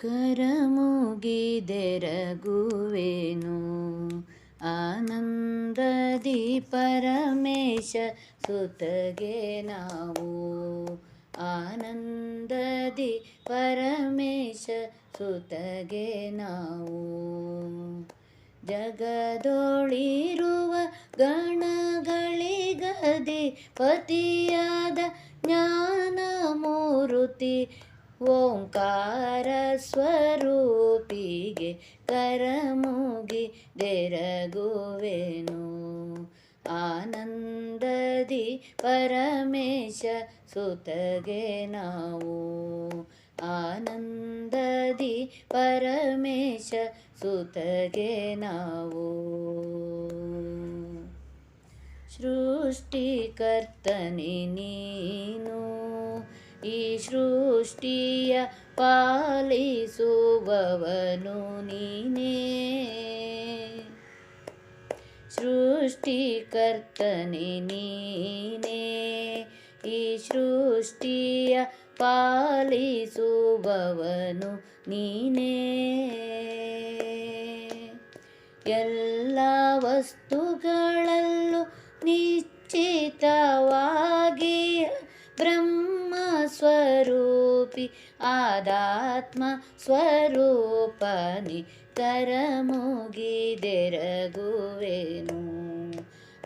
ಕರಮುಗಿದೆರಗುವೆನು ಆನಂದದಿ ಪರಮೇಶ ಸುತಗೆ ನಾವು. ಆನಂದದಿ ಪರಮೇಶ ಸುತಗೆ ನಾವು. ಜಗದೊಳಿರುವ ಗಣಗಳಿಗದೆ ಪತಿಯಾದ ಜ್ಞಾನಮೂರುತಿ ಓಂಕಾರ ಸ್ವರೂಪಿಗೆ ಕರಮುಗಿ ದೆರಗುವೆನು ಆನಂದದಿ ಪರಮೇಶ ಸುತಗೆ ನಾವು. ಆನಂದದಿ ಪರಮೇಶ ಸುತಗೆ ನಾವು. ಸೃಷ್ಟಿಕರ್ತನೆ ನೀನು. ಈ ಸೃಷ್ಟಿಯ ಪಾಲಿಸುವವನು ನೀನೇ. ಸೃಷ್ಟಿಕರ್ತನೆ ನೀನೇ. ಈ ಸೃಷ್ಟಿಯ ಪಾಲಿಸುವವನು ನೀನೇ. ಎಲ್ಲ ವಸ್ತುಗಳಲ್ಲೂ ನಿಶ್ಚಿತವಾಗಿ ಬ್ರಹ್ಮ ಸ್ವರೂಪಿ ಆದಾತ್ಮ ಸ್ವರೂಪನಿ ಕರಮುಗಿದೆರಗುವೆನು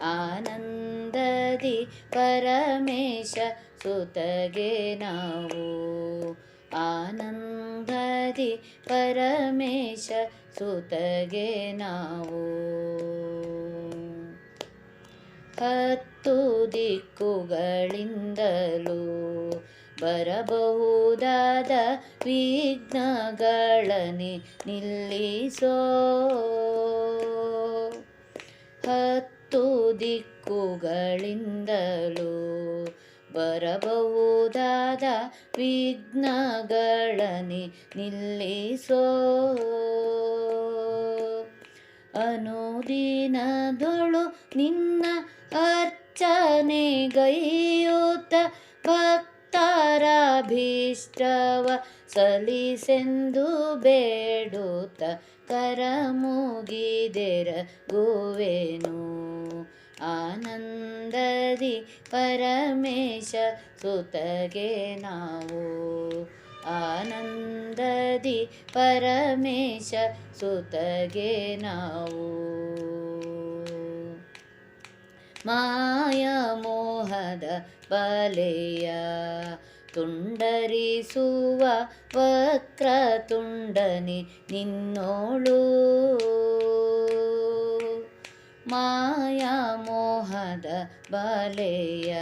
ಆನಂದದಿ ಪರಮೇಶ ಸುತಗೆ ನಾವು. ಆನಂದದಿ ಪರಮೇಶ ಸುತಗೆ ನಾವು. ಹತ್ತು ದಿಕ್ಕುಗಳಿಂದಲೂ ಬರಬಹುದಾದ ವಿಘ್ನಗಳನೆ ನಿಲ್ಲಿಸೋ. ಹತ್ತು ದಿಕ್ಕುಗಳಿಂದಲೂ ಬರಬಹುದಾದ ವಿಘ್ನಗಳನೆ ನಿಲ್ಲಿಸೋ. ಅನುದಿನದೊಳು ನಿನ್ನ ಅರ್ಚನೆಗೈಯುತ್ತ ಭಕ್ತರಾಭೀಷ್ಟವ ಸಲಿಸೆಂದು ಬೇಡುತ್ತ ಕರಮುಗಿದೆರಗುವೆನು ಆನಂದದಿ ಪರಮೇಶ ಸುತಗೆ ನಾವು. ಆನಂದದಿ ಪರಮೇಶ ಸುತಗೆ ನಾವು. ಮಾಯ ಮೋಹದ ಬಲೆಯ ತುಂಡರಿಸುವ ವಕ್ರ ತುಂಡನಿ ನಿನ್ನೋಳು. ಮಾಯ ಮೋಹದ ಬಲೆಯ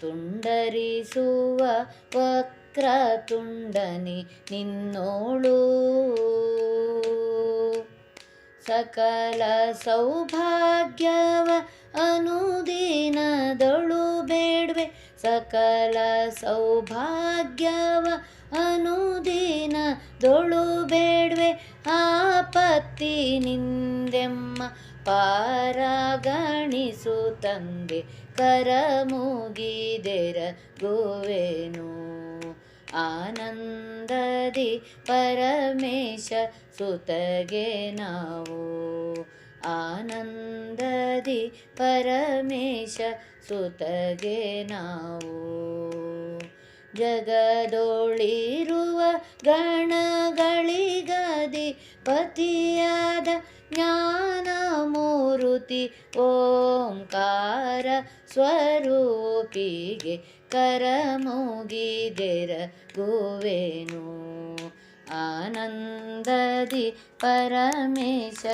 ತುಂಡರಿಸುವ ವಕ್ರ ತುಂಡನಿ ನಿನ್ನೋಳು. ಸಕಲ ಸೌಭಾಗ್ಯವ ಸಕಲ ಸೌಭಾಗ್ಯವ ಅನುದಿನ ದೊಳು ಬೇಡ್ವೆ ಆಪತ್ತಿ ನಿಂದೆಮ್ಮ ಪಾರಗಣಿಸು ತಂದೆ ಕರ ಮುಗಿದೆರ ಗೋವೇನು. ಆನಂದದಿ ಪರಮೇಶ ಸುತಗೆ ನಾವು ಆನಂದದಿ ಪರಮೇಶ ಸುತಗೆ ನಾವು. ಜಗದೊಳಿರುವ ಗಣಗಳಿಗದಿ ಪತಿಯಾದ ಜ್ಞಾನಮೂರುತಿ ಓಂಕಾರ ಸ್ವರೂಪಿಗೆ ಕರಮುಗಿದೆರಗುವೆನು ಆನಂದದಿ ಪರಮೇಶ